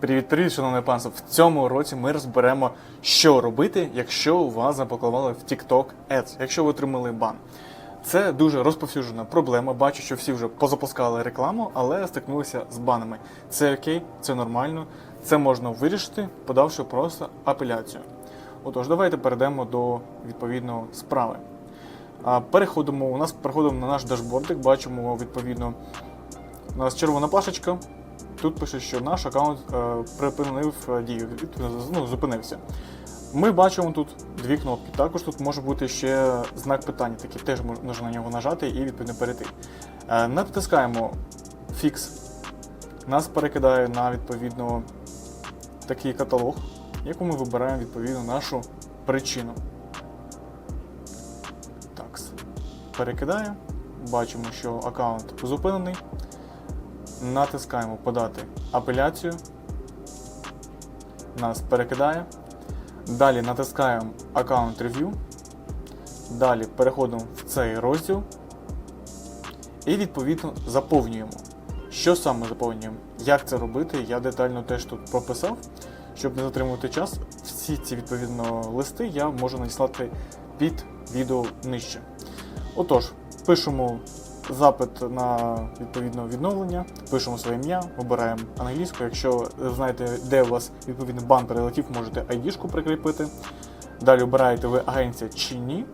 Привіт, привіт, шановне панство. В цьому році ми розберемо, що робити, якщо у вас заблокували в TikTok Ads, якщо ви отримали бан. Це дуже розповсюджена проблема. Бачу, що всі вже позапускали рекламу, але стикнулися з банами. Це окей, це нормально. Це можна вирішити, подавши просто апеляцію. Отож, давайте перейдемо до відповідно справи. Переходимо, у нас переходимо на наш дашбордик, бачимо відповідно. У нас червона плашечка. Тут пише, що наш аккаунт е, припинив е, дію, ну, зупинився. Ми бачимо тут дві кнопки. Також тут може бути ще знак питання, такий теж можна на нього нажати і відповідно перейти. Е, натискаємо фікс. Нас перекидає на відповідно такий каталог, в якому ми вибираємо відповідно нашу причину. Так, перекидає. Бачимо, що аккаунт зупинений. Натискаємо подати апеляцію. Нас перекидає. Далі натискаємо аккаунт Review. Далі переходимо в цей розділ. І відповідно заповнюємо. Що саме заповнюємо? Як це робити? Я детально теж тут прописав. Щоб не затримувати час, всі ці відповідно листи я можу надіслати під відео нижче. Отож, пишемо запит на відповідне відновлення, пишемо своє ім'я, обираємо англійську. Якщо знаєте, де у вас відповідний бан перелетів, можете ID-шку прикріпити. Далі обираєте ви агенція чи ні.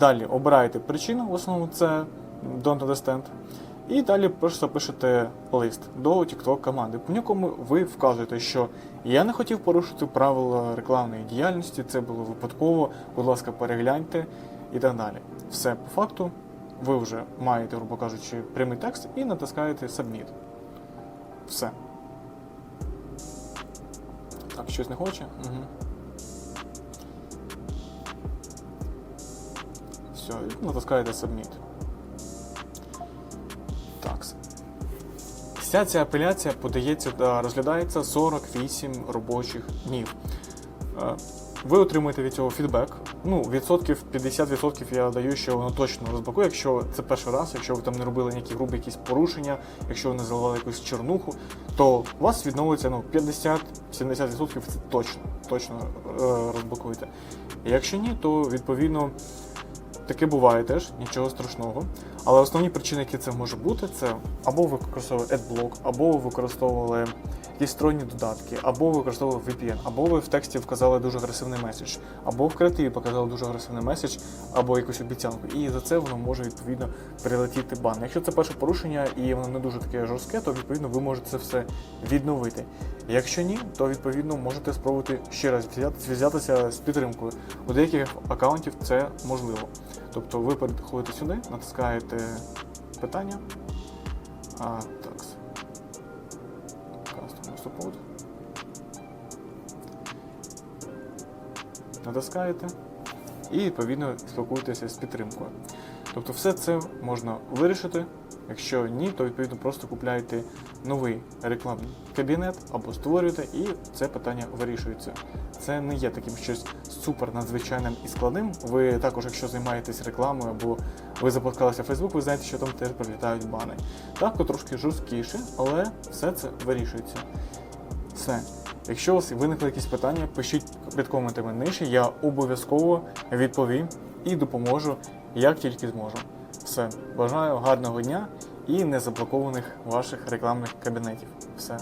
Далі обираєте причину, в основному це Don't Understand. І далі просто пишете лист до TikTok команди, по якому ви вказуєте, що я не хотів порушити правила рекламної діяльності, це було випадково, будь ласка, перегляньте і так далі. Все по факту, ви вже маєте, грубо кажучи, прямий текст і натискаєте Submit. Все. Так, щось не хоче? Угу. Все, натискаєте Submit. Так. Вся ця апеляція подається та розглядається 48 робочих днів. Ви отримуєте від цього фідбек. Ну, відсотків 50% я даю, що воно точно розблокує, якщо це перший раз, якщо ви там не робили ніякі грубі якісь порушення, якщо ви не заливали якусь чернуху, то у вас відновиться ну, 50-70% це точно, точно е, розблокуєте. Якщо ні, то відповідно Таке буває теж, нічого страшного. Але основні причини, які це може бути, це або ви використовували AdBlock, або ви використовували якісь сторонні додатки, або ви використовували VPN, або ви в тексті вказали дуже агресивний меседж, або в креативі показали дуже агресивний меседж, або якусь обіцянку. І за це воно може відповідно прилетіти бан. Якщо це перше порушення і воно не дуже таке жорстке, то відповідно ви можете це все відновити. Якщо ні, то відповідно можете спробувати ще раз зв'язатися з підтримкою. У деяких аккаунтів це можливо. Тобто ви переходите сюди, натискаєте питання. А, так. Customer support. Натискаєте і відповідно спілкуєтеся з підтримкою. Тобто все це можна вирішити. Якщо ні, то відповідно просто купляєте новий рекламний кабінет або створюєте, і це питання вирішується. Це не є таким щось супер надзвичайним і складним. Ви також, якщо займаєтесь рекламою або ви запускалися в Facebook, ви знаєте, що там теж прилітають бани. Так, трошки жорсткіше, але все це вирішується. Все. Якщо у вас виникли якісь питання, пишіть під коментами нижче, я обов'язково відповім і допоможу, як тільки зможу. Все, бажаю гарного дня і незаблокованих ваших рекламних кабінетів. Все.